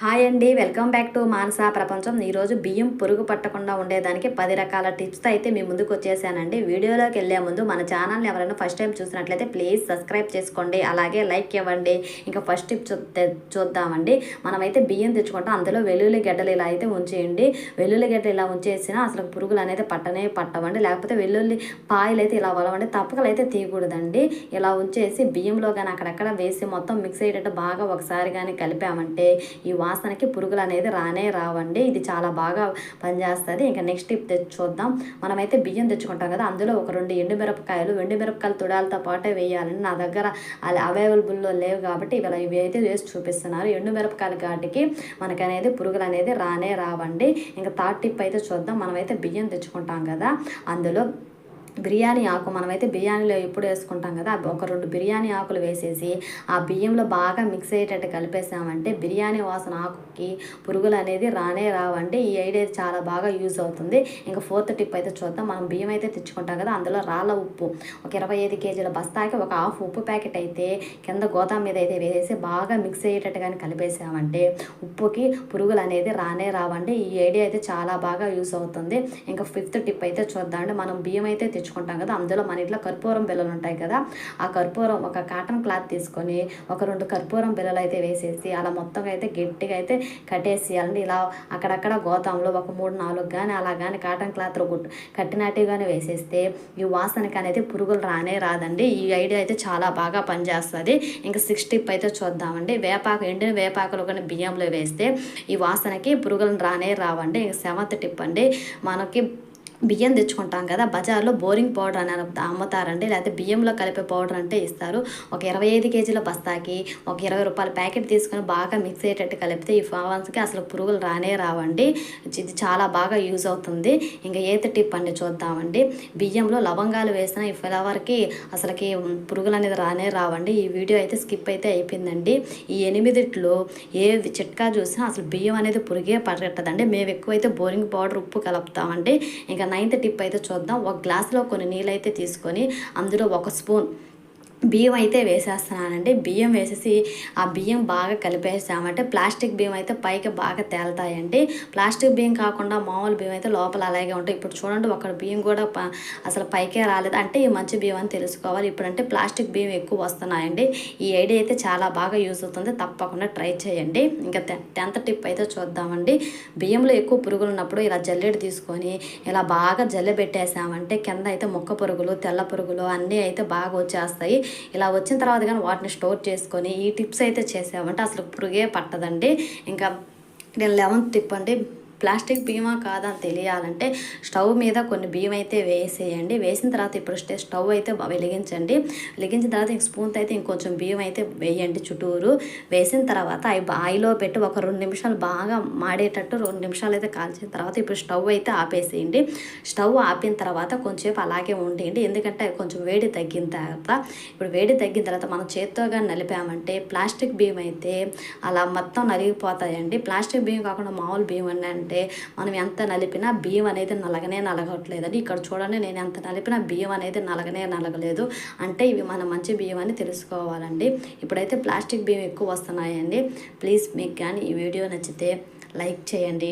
Hi అండి welcome back to మానస ప్రపంచం. ఈరోజు బియ్యం పురుగు పట్టకుండా ఉండేదానికి పది రకాల టిప్స్తో అయితే మీ ముందుకు వచ్చేసానండి. వీడియోలోకి వెళ్ళే ముందు మన ఛానల్ని ఎవరైనా ఫస్ట్ టైం చూసినట్లయితే ప్లీజ్ సబ్స్క్రైబ్ చేసుకోండి. అలాగే లైక్ ఇవ్వండి. ఇంకా ఫస్ట్ టిప్ చూద్దామండి. మనమైతే బియ్యం తెచ్చుకుంటాం. అందులో వెల్లుల్లి గడ్డలు ఇలా అయితే ఉంచేయండి. వెల్లుల్లి గడ్డలు ఇలా ఉంచేసినా అసలు పురుగులు అనేది పట్టనే పట్టవండి. లేకపోతే వెల్లుల్లి పాయలు అయితే ఇలా వలవండి. తప్పకలు అయితే తీయకూడదండి. ఇలా ఉంచేసి బియ్యంలో కానీ అక్కడక్కడ వేసి మొత్తం మిక్స్ అయ్యేటట్టు బాగా ఒకసారి కానీ కలిపామంటే ఈ వాసనకి పురుగులు అనేది రానే రావండి. ఇది చాలా బాగా పనిచేస్తుంది. ఇంకా నెక్స్ట్ టిప్ తెచ్చి చూద్దాం. మనమైతే బియ్యం తెచ్చుకుంటాం కదా అందులో ఒక రెండు ఎండుమిరపకాయలు ఎండుమిరపకాయలు తుడాలతో పాటే వేయాలని నా దగ్గర అలా అవైలబుల్లో లేవు కాబట్టి ఇవాళ ఇవి అయితే వేసి చూపిస్తున్నారు. ఎండుమిరపకాయల కాటికి మనకు అనేది పురుగులు అనేది రానే రావండి. ఇంకా థర్డ్ టిప్ అయితే చూద్దాం. మనమైతే బియ్యం తెచ్చుకుంటాం కదా అందులో బిర్యానీ ఆకు మనమైతే బిర్యానీలో ఎప్పుడు వేసుకుంటాం కదా ఒక రెండు బిర్యానీ ఆకులు వేసేసి ఆ బియ్యంలో బాగా మిక్స్ అయ్యేటట్టు కలిపేసామంటే బిర్యానీ వాసన ఆకుకి పురుగులు అనేది రానే రావండి ఈ ఐడియా చాలా బాగా యూజ్ అవుతుంది. ఇంకా ఫోర్త్ టిప్ అయితే చూద్దాం. మనం బియ్యం అయితే తెచ్చుకుంటాం కదా అందులో రాళ్ళ ఉప్పు. ఒక ఇరవై ఐదు కేజీల బస్తాకి ఒక హాఫ్ ఉప్పు ప్యాకెట్ అయితే కింద గోదాం మీద అయితే వేసేసి బాగా మిక్స్ అయ్యేటట్టు కానీ కలిపేసామంటే ఉప్పుకి పురుగులు అనేది రానే రావండి. ఈ ఐడియా అయితే చాలా బాగా యూస్ అవుతుంది. ఇంకా ఫిఫ్త్ టిప్ అయితే చూద్దాం మనం బియ్యం అయితే తెచ్చుకుంటాం కదా అందులో మన ఇంట్లో కర్పూరం బిల్లలు ఉంటాయి కదా ఆ కర్పూరం ఒక కాటన్ క్లాత్ తీసుకొని ఒక రెండు కర్పూరం బిల్లలు అయితే వేసేసి అలా మొత్తం అయితే గట్టిగా అయితే కట్టేసేయాలండి. ఇలా అక్కడక్కడ గోతంలో ఒక మూడు నాలుగు కానీ అలా కానీ కాటన్ క్లాత్లో గుట్టు కట్టినట్టుగానే వేసేస్తే ఈ వాసనకి అనేది పురుగులు రానే రాదండి. ఈ ఐడియా అయితే చాలా బాగా పనిచేస్తుంది. ఇంకా సిక్స్ టిప్ అయితే చూద్దామండి. వేపాకు ఎండిన వేపాకులు కానీ బియ్యంలో వేస్తే ఈ వాసనకి పురుగులు రానే రావండి. ఇంకా సెవెంత్ టిప్ అండి. మనకి బియ్యం తెచ్చుకుంటాం కదా బజార్లో బోరింగ్ పౌడర్ అని అమ్ముతారండి. లేకపోతే బియ్యంలో కలిపే పౌడర్ అంటే ఇస్తారు. ఒక ఇరవై ఐదు కేజీల బస్తాకి ఒక ఇరవై రూపాయల ప్యాకెట్ తీసుకొని బాగా మిక్స్ అయ్యేటట్టు కలిపితే ఈ ఫ్లవర్స్కి అసలు పురుగులు రానే రావండి. ఇది చాలా బాగా యూజ్ అవుతుంది. ఇంకా ఏత టిప్ అండి చూద్దామండి. బియ్యంలో లవంగాలు వేసిన ఈ ఫ్లవర్కి అసలుకి పురుగులు అనేది రానే రావండి. ఈ వీడియో అయితే స్కిప్ అయితే అయిపోయిందండి. ఈ ఎనిమిదిట్లో ఏ చిట్కా చూసినా అసలు బియ్యం అనేది పురిగే పడగట్టదండి మేము ఎక్కువైతే బోరింగ్ పౌడర్ ఉప్పు కలుపుతామండి. ఇంకా నైన్త్ టిప్ అయితే చూద్దాం. ఒక గ్లాస్లో కొన్ని నీళ్ళు అయితే తీసుకొని అందులో ఒక స్పూన్ బియ్యం అయితే వేసేస్తున్నానండి. బియ్యం వేసేసి ఆ బియ్యం బాగా కలిపేసామంటే ప్లాస్టిక్ బియ్యం అయితే పైకి బాగా తేలుతాయండి. ప్లాస్టిక్ బియ్యం కాకుండా మామూలు బియ్యం అయితే లోపల అలాగే ఉంటాయి. ఇప్పుడు చూడండి ఒక బియ్యం కూడా ప- అసలు పైకే రాలేదు. అంటే ఈ మంచి బియ్యం అని తెలుసుకోవాలి. ఇప్పుడంటే ప్లాస్టిక్ బియ్యం ఎక్కువ వస్తున్నాయండి. ఈ ఐడియా అయితే చాలా బాగా యూజ్ అవుతుంది. తప్పకుండా ట్రై చేయండి. ఇంకా టెన్త్ టిప్ అయితే చూద్దామండి. బియ్యంలో ఎక్కువ పురుగులు ఉన్నప్పుడు ఇలా జల్లెడు తీసుకొని ఇలా బాగా జల్లె పెట్టేసామంటే కింద అయితే మొక్క పురుగులు తెల్ల పురుగులు అన్నీ అయితే బాగా వచ్చేస్తాయి. ఇలా వచ్చిన తర్వాత కానీ వాటిని స్టోర్ చేసుకొని ఈ టిప్స్ అయితే చేసామంటే అసలు పురుగే పట్టదండి. ఇంకా నేను లెవెన్త్ టిప్ అండి. ప్లాస్టిక్ బియ్యమా కాదని తెలియాలంటే స్టవ్ మీద కొన్ని బియ్యం అయితే వేసేయండి. వేసిన తర్వాత ఇప్పుడు స్టే- స్టవ్ అయితే వెలిగించండి. వెలిగించిన తర్వాత ఇంక స్పూన్తో అయితే ఇంకొంచెం బియ్యం అయితే వేయండి చుట్టూరు. వేసిన తర్వాత అవి ఆయిలో పెట్టి ఒక రెండు నిమిషాలు బాగా మాడేటట్టు రెండు నిమిషాలు అయితే కాల్చిన తర్వాత ఇప్పుడు స్టవ్ అయితే ఆపేసేయండి. స్టవ్ ఆపిన తర్వాత కొంచెంసేపు అలాగే ఉండేయండి ఎందుకంటే కొంచెం వేడి తగ్గిన తర్వాత ఇప్పుడు వేడి తగ్గిన తర్వాత మనం చేత్తో కానీ నలిపామంటే ప్లాస్టిక్ బియ్యం అయితే అలా మొత్తం నలిగిపోతాయండి. ప్లాస్టిక్ బియ్యం కాకుండా మామూలు బియ్యం అంటే అంటే మనం ఎంత నలిపినా బియ్యం అనేది నలగనే నలగట్లేదని. ఇక్కడ చూడండి నేను ఎంత నలిపినా బియ్యం అనేది నలగనే నలగలేదు. అంటే ఇవి మన మంచి బియ్యం అని తెలుసుకోవాలండి. ఇప్పుడైతే ప్లాస్టిక్ బియ్యం ఎక్కువ వస్తున్నాయండి. ప్లీజ్ మీకు కానీ ఈ వీడియో నచ్చితే లైక్ చేయండి